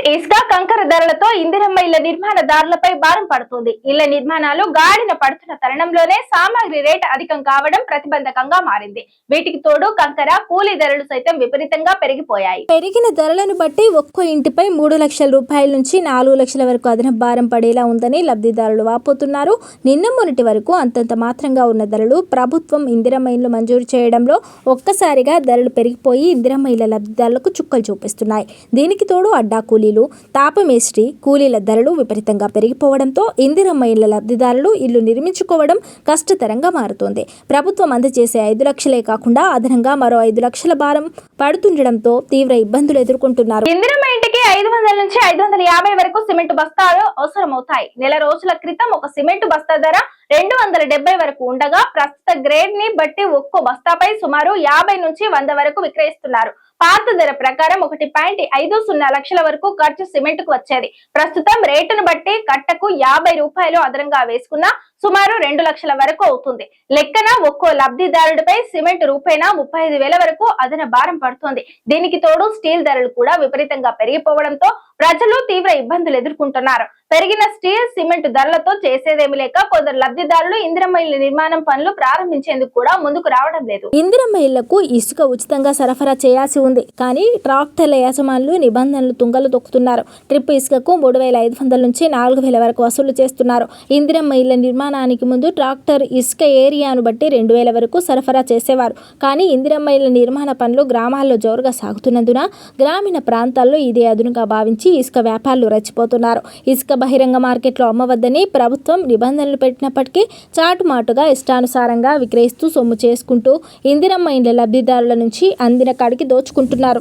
Cement ఇసుక కంకర ధరలతో ఇందిరమ్మ ఇళ్ళ నిర్మాణదారులపై భారం పడుతుంది. ఇళ్ళ నిర్మాణాలు గాడిన పడుతున్న తరుణంలోనే సామాగ్రి రేట్ అధికం కావడం ప్రతిబంధకంగా మారింది. వీటికి తోడు కంకర కూలీ ధరలు సైతం విపరీతంగా పెరిగిపోయాయి. పెరిగిన ధరలను బట్టి ఒక్కో ఇంటిపై మూడు లక్షల రూపాయల నుంచి నాలుగు లక్షల వరకు అదనపు భారం పడేలా ఉందని లబ్ధిదారులు వాపోతున్నారు. నిన్న మొన్నటి వరకు అంతంత మాత్రంగా ఉన్న ధరలు ప్రభుత్వం ఇందిరమ్మ ఇళ్ళు మంజూరు చేయడంలో ఒక్కసారిగా ధరలు పెరిగిపోయి ఇందిరమ్మ ఇళ్ళ లబ్ధిదారులకు చుక్కలు చూపిస్తున్నాయి. దీనికి తోడు అడ్డా కూలీలు తాపమేస్త్రి కూలీల ధరలు విపరీతంగా పెరిగిపోవడంతో ఇందిరమ్మ ఇళ్ళ లబ్ధిదారులు ఇల్లు నిర్మించుకోవడం కష్టతరంగా మారుతోంది. ప్రభుత్వం అందజేసే ఐదు లక్షలే కాకుండా అదనంగా మరో ఐదు లక్షల భారం పడుతుండడంతో తీవ్ర ఇబ్బందులు ఎదుర్కొంటున్నారు. ఇందిరమ్మ ఇంటికి ఐదు వందల నుంచి ఐదు వందల యాభై వరకు సిమెంట్ బస్తాలు అవసరమవుతాయి. నెల రోజుల క్రితం ఒక సిమెంట్ బస్తా ధర రెండు వందల డెబ్బై వరకు ఉండగా ప్రస్తుత గ్రేడ్ని బట్టి ఒక్కో బస్తాపై సుమారు యాభై నుంచి వంద వరకు విక్రయిస్తున్నారు. పాత ధర ప్రకారం ఒకటి పాయింట్ ఐదు సున్నా లక్షల వరకు ఖర్చు సిమెంట్కు వచ్చేది. ప్రస్తుతం రేటును బట్టి కట్టకు యాభై రూపాయలు అదనంగా వేసుకున్నా సుమారు రెండు లక్షల వరకు అవుతుంది. లెక్కన ఒక్కో లబ్ధిదారుడిపై సిమెంట్ రూపేణా ముప్పై ఐదు వేల వరకు అదన భారం పడుతోంది. దీనికి తోడు స్టీల్ ధరలు కూడా విపరీతంగా పెరిగిపోవడంతో ప్రజలు తీవ్ర ఇబ్బందులు ఎదుర్కొంటున్నారు. పెరిగిన స్టీల్ సిమెంట్ ధరలతో చేసేదేమి లేక కొందరు లబ్ధిదారులు ఇందిరమ్మ ఇళ్ళ నిర్మాణం పనులు ప్రారంభించేందుకు కూడా ముందుకు రావడం లేదు. ఇందిరమ్మ ఇళ్ళకు ఇసుక ఉచితంగా సరఫరా చేయాల్సి ఉంది. కానీ ట్రాక్టర్ల యజమానులు నిబంధనలు తుంగలు తొక్కుతున్నారు. ట్రిప్ ఇసుకకు మూడు వేల ఐదు వందల నుంచి నాలుగు వేల వరకు వసూలు చేస్తున్నారు. ఇందిరమ్మ ఇళ్ళ నిర్మాణానికి ముందు ట్రాక్టర్ ఇసుక ఏరియాను బట్టి రెండు వేల వరకు సరఫరా చేసేవారు. కానీ ఇందిరమ్మ ఇళ్ళ నిర్మాణ పనులు గ్రామాల్లో జోరుగా సాగుతున్నందున గ్రామీణ ప్రాంతాల్లో ఇదే అదునుగా భావించి ఇసుక వ్యాపారులు రెచ్చిపోతున్నారు. ఇసుక బహిరంగ మార్కెట్లో అమ్మవద్దని ప్రభుత్వం నిబంధనలు పెట్టినప్పటికీ చాటుమాటుగా ఇష్టానుసారంగా విక్రయిస్తూ సొమ్ము చేసుకుంటూ ఇందిరమ్మ ఇండ్ల లబ్ధిదారుల నుంచి అందిన కాడికి దోచుకుంటున్నారు.